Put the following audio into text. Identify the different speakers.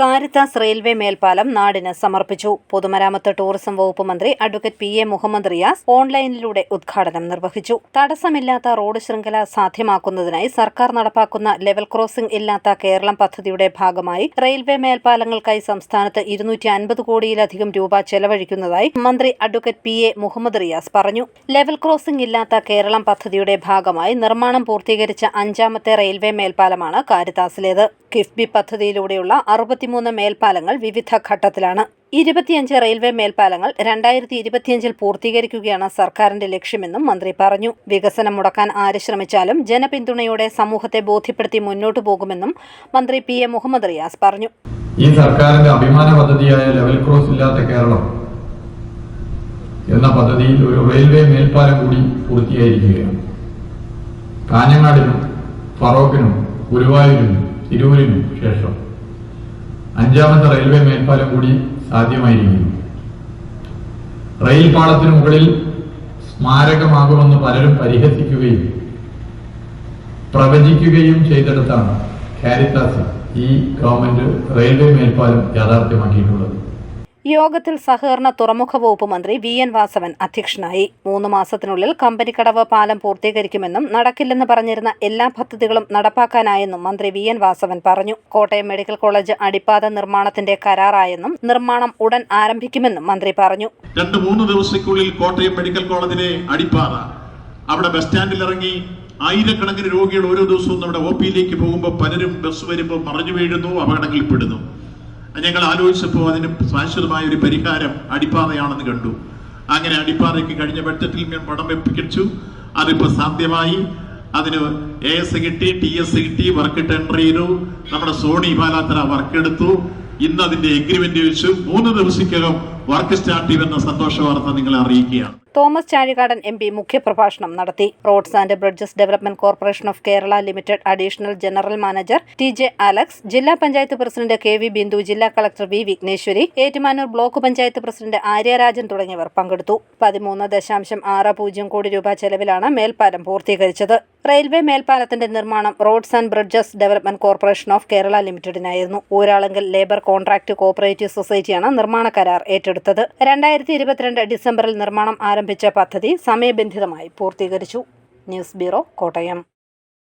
Speaker 1: Caritas railway മേൽപ്പാലം നാടിന് സമർപ്പിച്ചു. പൊതുമരാമത്ത് ടൂറിസം വകുപ്പ് മന്ത്രി advocate P A Muhammad Riyas ഓൺലൈനിലൂടെ ഉദ്ഘാടനം നിർവഹിച്ചു. തടസ്സമില്ലാത്ത റോഡ് ശൃംഖല സാധ്യമാക്കുന്നതിനായി സർക്കാർ നടപ്പാക്കുന്ന ലെവൽ ക്രോസിംഗ് ഇല്ലാത്ത കേരളം പദ്ധതിയുടെ ഭാഗമായി റെയിൽവേ മേൽപ്പാലങ്ങൾക്കായി സംസ്ഥാനത്ത് ഇരുന്നൂറ്റി അൻപത് കോടിയിലധികം രൂപ ചെലവഴിക്കുന്നതായി മന്ത്രി advocate P A Muhammad Riyas പറഞ്ഞു. ലെവൽ ക്രോസിംഗ് ഇല്ലാത്ത കേരളം പദ്ധതിയുടെ ഭാഗമായി നിർമ്മാണം പൂർത്തീകരിച്ച അഞ്ചാമത്തെ റെയിൽവേ മേൽപ്പാലമാണ് കാരിത്താസിലേത് കിഫ്ബി പദ്ധതിയിലൂടെയുള്ള അറുപത്തിമൂന്ന് മേൽപ്പാലങ്ങൾ വിവിധ ഘട്ടത്തിലാണ്. ഇരുപത്തിയഞ്ച് റെയിൽവേ മേൽപ്പാലങ്ങൾ രണ്ടായിരത്തി ഇരുപത്തിയഞ്ചിൽ പൂർത്തീകരിക്കുകയാണ് സർക്കാരിന്റെ ലക്ഷ്യമെന്നും മന്ത്രി പറഞ്ഞു. വികസനം മുടക്കാൻ ആര് ശ്രമിച്ചാലും ജനപിന്തുണയോടെ സമൂഹത്തെ ബോധ്യപ്പെടുത്തി മുന്നോട്ടു പോകുമെന്നും മന്ത്രി പി എ മുഹമ്മദ് റിയാസ് പറഞ്ഞു.
Speaker 2: ഈ സർക്കാരിന്റെ അഭിമാന പദ്ധതിയായ ലെവൽ ക്രോസ് ഇല്ലാത്ത കേരളം എന്ന പദ്ധതിയിൽ ഒരു റെയിൽവേ മേൽപ്പാലം കൂടി പൂർത്തിയായിരിക്കുകയാണ്. കാഞ്ഞങ്ങാടിനും ഫറോക്കിനും ഗുരുവായൂരിനും തിരൂരിനും ശേഷം അഞ്ചാമത്തെ റെയിൽവേ മേൽപ്പാലം കൂടി സാധ്യമായിരിക്കുന്നു. റെയിൽ പാളത്തിനു മുകളിൽ സ്മാരകമാകുമെന്ന് പലരും പരിഹസിക്കുകയും പ്രവചിക്കുകയും ചെയ്തെടുത്താണ് കാരിത്താസ് ഈ ഗവൺമെന്റ് റെയിൽവേ മേൽപ്പാലം യാഥാർത്ഥ്യമാക്കിയിട്ടുള്ളത്.
Speaker 1: യോഗത്തിൽ സഹകരണ തുറമുഖ വകുപ്പ് മന്ത്രി വി എൻ വാസവൻ അധ്യക്ഷനായി. മൂന്ന് മാസത്തിനുള്ളിൽ കമ്പനിക്കടവ് പാലം പൂർത്തീകരിക്കുമെന്നും നടക്കില്ലെന്ന് പറഞ്ഞിരുന്ന എല്ലാ പദ്ധതികളും നടപ്പാക്കാനായെന്നും മന്ത്രി വി എൻ വാസവൻ പറഞ്ഞു. കോട്ടയം മെഡിക്കൽ കോളേജ് അടിപ്പാത നിർമ്മാണത്തിന്റെ കരാറായെന്നും നിർമ്മാണം ഉടൻ ആരംഭിക്കുമെന്നും മന്ത്രി പറഞ്ഞു.
Speaker 3: രണ്ട് മൂന്ന് ദിവസത്തിനുള്ളിൽ കോട്ടയം മെഡിക്കൽ കോളേജിലെ അടിപ്പാത. അവിടെ ബസ് സ്റ്റാൻഡിൽ ഇറങ്ങി ആയിരക്കണക്കിന് രോഗികൾ ഓരോ ദിവസവും നമ്മുടെ ഒ പിയിലേക്ക് പോകുമ്പോൾ പലരും ബസ് വരുമ്പോൾ മറിഞ്ഞു വീഴുന്നു അപകടങ്ങളിൽപ്പെടുന്നു ഞങ്ങൾ ആലോചിച്ചപ്പോൾ അതിന് ശാശ്വതമായ ഒരു പരിഹാരം അടിപ്പാതയാണെന്ന് കണ്ടു. അങ്ങനെ അടിപ്പാതയ്ക്ക് കഴിഞ്ഞ ബഡ്ജറ്റിൽ ഞാൻ പണം വെപ്പിച്ചു. അതിപ്പോ സാധ്യമായി. അതിന് എ എസ് കിട്ടി ടി എസ് കിട്ടി വർക്ക് ടെൻഡർ ചെയ്തു. നമ്മുടെ സോണി ബാലാത്ര വർക്ക് എടുത്തു. ഇന്ന് അതിന്റെ എഗ്രിമെന്റ് വെച്ചു മൂന്ന് ദിവസത്തിനകം വർക്ക് സ്റ്റാർട്ട് ചെയ്യുമെന്ന സന്തോഷ വാർത്ത നിങ്ങളെ അറിയിക്കുകയാണ്.
Speaker 1: തോമസ് ചാഴികാടൻ എം പി മുഖ്യപ്രഭാഷണം നടത്തി. Roads and bridges development corporation of Kerala limited additional general manager T J Alex ജില്ലാ panchayat president K V Bindu ജില്ലാ collector V Vigneshwari Ettumanoor block panchayat president Aryarajan തുടങ്ങിയവർ പങ്കെടുത്തു. പതിമൂന്ന് ദശാംശം ആറ് പൂജ്യം കോടി രൂപ ചെലവിലാണ് മേൽപ്പാലം പൂർത്തീകരിച്ചത്. റെയിൽവേ മേൽപ്പാലത്തിന്റെ നിർമ്മാണം roads and bridges development corporation of Kerala ലിമിറ്റഡിനായിരുന്നു. Uralungal labour contract cooperative സൊസൈറ്റിയാണ് നിർമ്മാണ കരാർ ഏറ്റെടുത്തത്. രണ്ടായിരത്തി ഇരുപത്തിരണ്ട് ഡിസംബറിൽ നിർമ്മാണം ആരംഭിച്ച പദ്ധതി സമയബന്ധിതമായി പൂർത്തീകരിച്ചു. News bureau Kottayam.